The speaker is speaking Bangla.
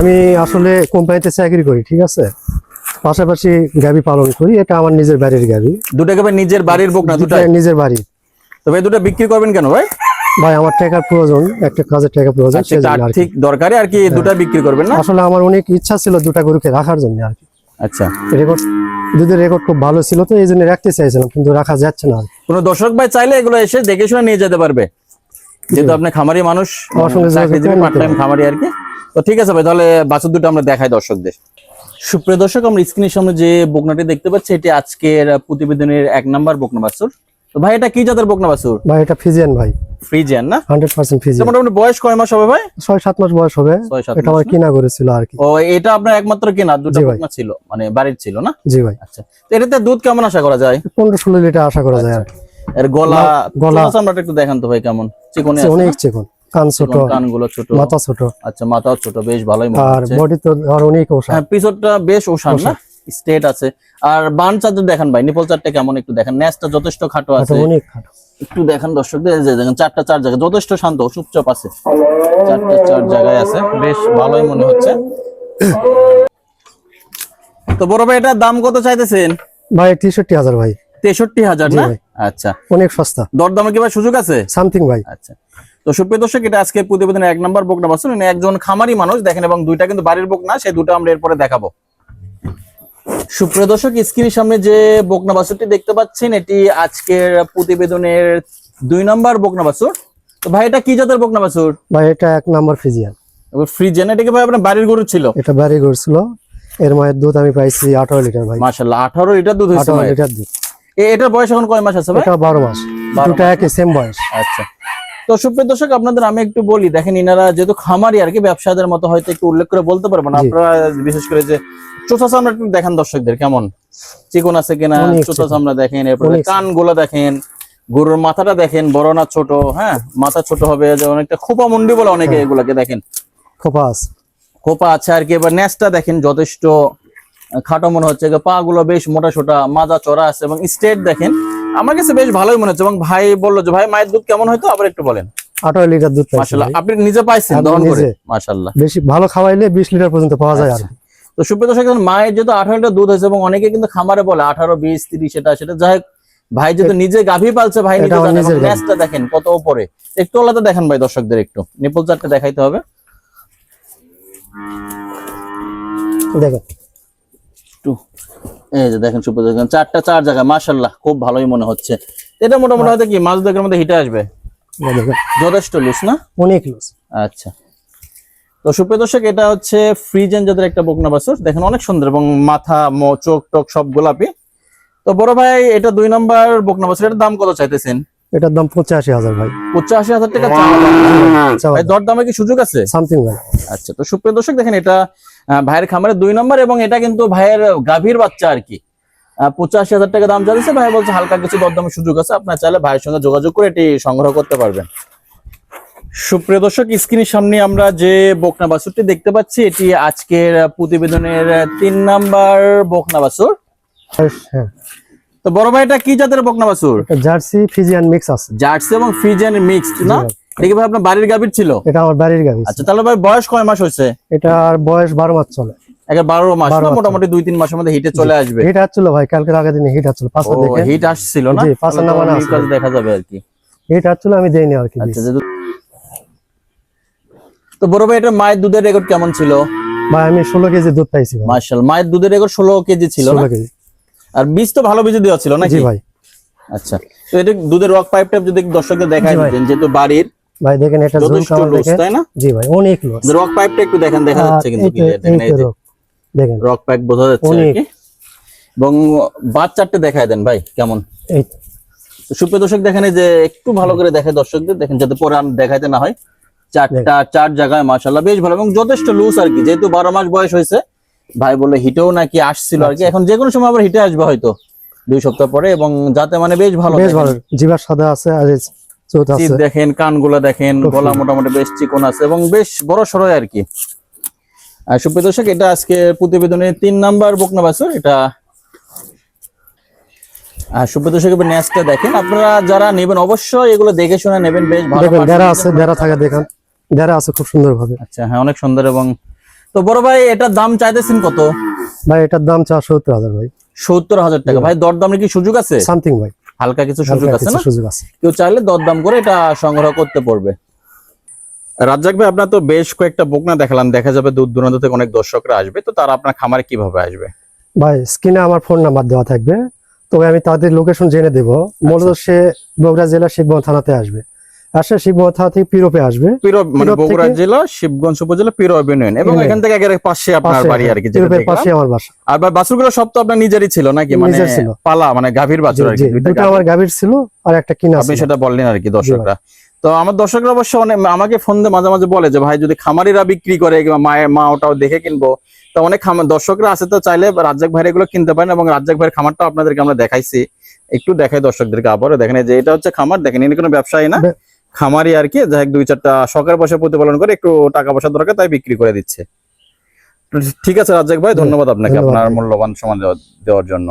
আমি আসলে কোম্পানিতে চাকরি করি ঠিক আছে? পাশাপাশি গাবি পালন করি এটা আমার নিজের বাড়ির গাবি। দুটাকে ভাই নিজের বাড়ির বুক না দুটাই? নিজের বাড়ি। তো ভাই দুটো বিক্রি করবেন কেন ভাই? ভাই আমার টাকার প্রয়োজন একটা কাজের টাকা প্রয়োজন আচ্ছা, একটা আর কি। আর্থিক দরকারে আর কি দুটা বিক্রি করবেন না? আসলে আমার অনেক ইচ্ছা ছিল দুটা গরুকে রাখার জন্য আর কি। আচ্ছা। রেকর্ড দুধের রেকর্ড খুব ভালো ছিল তো এই জন্য রাখতে চাইছিলাম কিন্তু রাখা যাচ্ছে না কোনো দর্শক ভাই চাইলে এগুলো এসে দেখে শুনে নিয়ে যেতে পারবে। যেহেতু আপনি খামারি মানুষ আমার সঙ্গে যোগাযোগ পার্ট টাইম খামারি আর কি। তো ঠিক আছে ভাই তাহলে বাছুর দুটো আমরা দেখাই দর্শকদের। সুপ্রিয় দর্শক আমরা স্ক্রিনের সামনে যে বকনাটি দেখতে পাচ্ছি এটি আজকের প্রতিবেদনের এক নাম্বার বকনা বাছুর। তো ভাই এটা কি জাতের বকনা বাছুর? ভাই এটা ফিজিয়ান ভাই। ফ্রিজিয়ান না? হান্ড্রেড পার্সেন্ট তো ফিজিয়ান। মোটামুটি বয়স কয় মাস হবে ভাই? ছয় সাত মাস বয়স হবে। এটা আমার কিনা করেছিল আর কি। ও এটা আপনার একমাত্র কেনা? দুটো। বকনা ছিল মানে বাড়ির ছিল না? জি ভাই। আচ্ছা। তো এটাতে দুধ কেমন আশা করা যায়? পনেরো ষোলো লিটার আশা করা যায় আর কি। এর গলা গলা- চামড়াটা একটু দেখান তো ভাই কেমন। চিকনে সে অনেক চিকন। কান ছোট কানগুলো ছোট। মাথা ছোট। আচ্ছা মাথাও ছোট বেশ ভালোই মনে আর বডি তো আর অনেক ওষা। হ্যাঁ পিছনটা বেশ ওশান না? স্টেট আছে। আর বান চার্জার দেখেন ভাই নিপল চারটা কেমন একটু দেখেন? যথেষ্ট খাটো আছে। অনেক খাটো। একটু দেখেন দর্শকদের যে দেখেন চারটা চার জায়গায় যথেষ্ট শান্ত চুপচাপ আছে। চারটা চার জায়গায় আছে বেশ ভালোই মনে হচ্ছে। তো বড় ভাই এটার দাম কত চাইতেছেন? ভাই তেষট্টি হাজার ভাই। তেষট্টি হাজার জি না? আচ্ছা। অনেক সস্তা। দরদামে কি ভাই সুযোগ আছে? সামথিং ভাই। আচ্ছা। তো সুপ্রিয় দর্শক এটা আজকে প্রতিবেদনের এক নম্বর বোক না একজন খামারি মানুষ দেখেন এবং দুইটা কিন্তু বাড়ির বোক না সেই দুটো আমরা এরপরে দেখাবো। সুপ্রিয় দর্শক স্ক্রিনের সামনে যে বকনা বাছুরটি দেখতে পাচ্ছেন এটি আজকের প্রতিবেদনের দুই নম্বর বকনা বাছুর তো ভাই এটা কি জাতের বকনা বাছুর ভাই এটা এক নাম্বার ফ্রিজিয়ান। ফ্রিজ এটাকে ভাই আপনার বাড়ির গরু ছিল? এটা বাড়ি করছিল এর মায়ের দুধ আমি পাইছি আঠারো লিটার ভাই। মাশাল্লাহ আঠারো লিটার দুধ আঠারো লিটার দুধ। এটার বয়স এখন কয় মাস আছে ভাই? এটা বারো মাস। দুটা একই সেম বয়স। আচ্ছা। তো সুপ্রিয় দর্শক আপনাদের আমি একটু বলি দেখেন ইনারা যেহেতু খামারি আর কি ব্যবসাদের মতো হয়তো একটু উল্লেখ করে বলতে পারব না আপনারা বিশেষ করে যে চোথা চামড়া একটু দেখেন দর্শকদের কেমন? চিকন আছে কিনা? চিকন। চামড়া দেখেন এরপরে কানগুলা দেখেন গরুর মাথাটা দেখেন বড় না ছোট? হ্যাঁ মাথা ছোট হবে যে অনেকটা খোপা মুন্ডি বলে অনেকে হ্যাঁ। এগুলাকে দেখেন। খোপা আছে। খোপা আছে আর কি এবার নেসটা দেখেন যথেষ্ট খাটো মনে হচ্ছে পা গুলো বেশ মোটা সোটা মাজা চড়া আছে এবং স্টেট দেখেন আমার কাছে বেশ ভালোই মনে হচ্ছে এবং ভাই বলল যে ভাই মায়ের দুধ কেমন হয়তো? আবার একটু বলেন। আঠারো লিটার দুধ আপনি নিজে পাইছেন দহন করে? নিজে। বেশি ভালো খাওয়াইলে বিশ লিটার পর্যন্ত পাওয়া যায় আর। কি। তো সুপ্রিয় দর্শক মায়ের যেহেতু আঠারো লিটার দুধ হয়েছে এবং অনেকে কিন্তু খামারে বলে আঠারো বিশ তিরিশ এটা সেটা যাই হোক, ভাই যেহেতু নিজে গাভী পালছে ভাই নিজে দেখেন কত উপরে। একটু দেখেন ভাই দর্শকদের একটু। নিপল চারটে দেখাইতে হবে। দেখো। একটু এই যে দেখেন সুপ্রিয় দর্শক চারটা চার জায়গায় মাশাল্লাহ খুব ভালোই মনে হচ্ছে। এটা মোটামুটি হয়তো কি মাছ দুয়েকের মধ্যে হিটে আসবে? যথেষ্ট লুস না? অনেক লুস আচ্ছা। তো সুপ্রিয় দর্শক এটা হচ্ছে ফ্রিজেন যাদের একটা বকনা বাছুর। দেখেন অনেক সুন্দর এবং মাথা ম- চোখ টোক সব গোলাপি। তো বড় ভাই এটা দুই নম্বর বকনা বাছুর এটার দাম কত চাইতেছেন? এটার দাম পঁচাশি হাজার ভাই। পঁচাশি হাজার টাকা ভাই দর দামে কি সুযোগ আছে? সামথিং ভাই। আচ্ছা তো সুপ্রিয় দর্শক দেখেন এটা ভাইয়ের খামারের দুই নম্বর এবং এটা কিন্তু ভাইয়ের গাভীর বাচ্চা আর কি। পঁচাশি হাজার টাকা দাম চাইছে ভাই বলছে হালকা কিছু দরদামের সুযোগ আছে আপনার চাইলে ভাইয়ের সঙ্গে যোগাযোগ করে এটি সংগ্রহ করতে পারবেন। সুপ্রিয় দর্শক স্ক্রিনের সামনে আমরা যে বকনা বাছুরটি দেখতে পাচ্ছি এটি আজকের প্রতিবেদনের তিন নাম্বার বকনা হ্যাঁ। তো বড় ভাই এটা কি জাতের বকনা বাছুর? জার্সি ফিজিয়ান মিক্স আছে। জার্সি এবং ফ্রিজেন মিক্সড না? এটা ভাই আপনার বাড়ির গাভীর ছিল? এটা আমার বাড়ির গাড়ি আচ্ছা তাহলে ভাই বয়স কয় মাস হয়েছে? এটার বয়স বারো মাস চলে। একে বারো মাস না? মোটামুটি মাসের মধ্যে হিটে চলে আসবে। হিট আসছিল ভাই কালকের আগের দিনে হিট আসছিল পাঁচটা দেখে। হিট আসছিল না? জি, নামানো অনেক দেখা যাবে আর কি। হিট আসছিল আমি দেইনি আর কি। আচ্ছা তো বড় ভাই এটা মায়ের দুধের রেকর্ড কেমন ছিল? ভাই আমি ষোলো কেজি দুধ পাইছি মার্শাল মায়ের দুধের রেকর্ড ষোলো কেজি ছিল না? ষোলো কেজি। আর বীজ তো ভালো বীজ দেওয়া ছিল জি নাকি? ভাই। আচ্ছা তো এটা দুধের রক পাইপ টাইপ যদি দর্শকদের ভাই। দিতেন যেহেতু বাড়ির ভাই দেখেন এটা জুম লুজ দেখে। তাই না? জি ভাই অনেক লুজ রক পাইপটা একটু দেখেন দেখা যাচ্ছে কিন্তু দেখেন এই যে দেখেন। রক পাইপ বোঝা যাচ্ছে অনেক। এবং বাচ্চারটা দেখায় দেন ভাই কেমন? সুপ্রিয় দর্শক দেখেন যে একটু ভালো করে দেখে দর্শকদের দেখেন যাতে পরে আর দেখাইতে না হয়। চারটা চার জায়গায় মাশাল্লাহ বেশ ভালো এবং যথেষ্ট লুজ আর কি যেহেতু বারো মাস বয়স হয়েছে ভাই বলে হিটেও নাকি আসছিল আর কি। আচ্ছা। এখন যে কোনো সময় আবার হিটে আসবে হয়তো দুই সপ্তাহ পরে এবং যাতে মানে বেশ ভালো বেশ। ভালো জিবার সাদা আছে আর দেখেন কানগুলো দেখেন গলা মোটামুটি বেশ চিকন আছে এবং বেশ বড় সড়ো আর কি। আর সুপ্রিয় দর্শক এটা আজকে প্রতিবেদনের তিন নাম্বার বকনা বাছুর এটা আর সুপ্রিয় দর্শক এবার ন্যাসটা দেখেন। আপনারা যারা নেবেন অবশ্যই এগুলো দেখে শুনে নেবেন বেশ ভালো পার্সেন্টেজ আছে দেরা থাকা দেখান। দেরা আছে খুব সুন্দর ভাবে আচ্ছা হ্যাঁ অনেক সুন্দর এবং তো বড় ভাই এটার দাম চাইতেছেন কত? ভাই এটার দাম চা সত্তর হাজার ভাই। সত্তর হাজার টাকা। ভাই দরদামের কি সুযোগ আছে? সামথিং ভাই। হালকা কিছু সুযোগ আছে না? সুযোগ আছে। কেউ চাইলে দরদাম করে এটা সংগ্রহ করতে পারবে। রাজ্জাক ভাই আপনার তো বেশ কয়েকটা বকনা দেখালাম। দেখা যাবে দূর দূরান্ত থেকে অনেক দর্শকরা আসবে। তো তারা আপনার খামারে কীভাবে আসবে? ভাই স্ক্রিনে আমার ফোন নাম্বার দেওয়া থাকবে। তবে আমি তাদের লোকেশন জেনে দেব। মূলত আচ্ছা। সে বগুড়া জেলা শিবগঞ্জ থানাতে আসবে। আসে শিবগঞ্জ থেকে পিরোপে আসবে। মানে বগুড়া জেলা শিবগঞ্জ উপজেলা ইউনিয়ন এবং এখান থেকে একেবারে পাশে আপনার বাড়ি আর কি পিরোপের পাশে আমার বাসা। আর বাছুরগুলো সব তো আপনার নিজেরই ছিল নাকি? মানে পালা মানে গাভীর বাছুর আর কি দুটো আমার গাভীর ছিল আর একটা কিনা আপনি সেটা বললেন আর কি দর্শকরা। তো আমার দর্শকরা অবশ্য অনেক আমাকে ফোন দিয়ে মাঝে মাঝে বলে যে ভাই যদি খামারিরা বিক্রি করে কিংবা মায়ের মা ওটাও দেখে কিনবো তো অনেক দর্শকরা আছে তো চাইলে রাজ্জাক ভাইয়ের এগুলো কিনতে পারেন এবং রাজ্জাক ভাইয়ের খামারটা আপনাদেরকে আমরা দেখাইছি। একটু দেখাই দর্শকদেরকে আবারও দেখেন যে এটা হচ্ছে খামার দেখেন ইনি কোনো ব্যবসায়ী না। খামারি আর কি যাই দুই চারটা শখের পয়সা প্রতিপালন করে একটু টাকা পয়সা দরকার তাই বিক্রি করে দিচ্ছে। ঠিক আছে রাজ্জাক ভাই ধন্যবাদ আপনাকে আপনার মূল্যবান সময় দেওয়ার জন্য।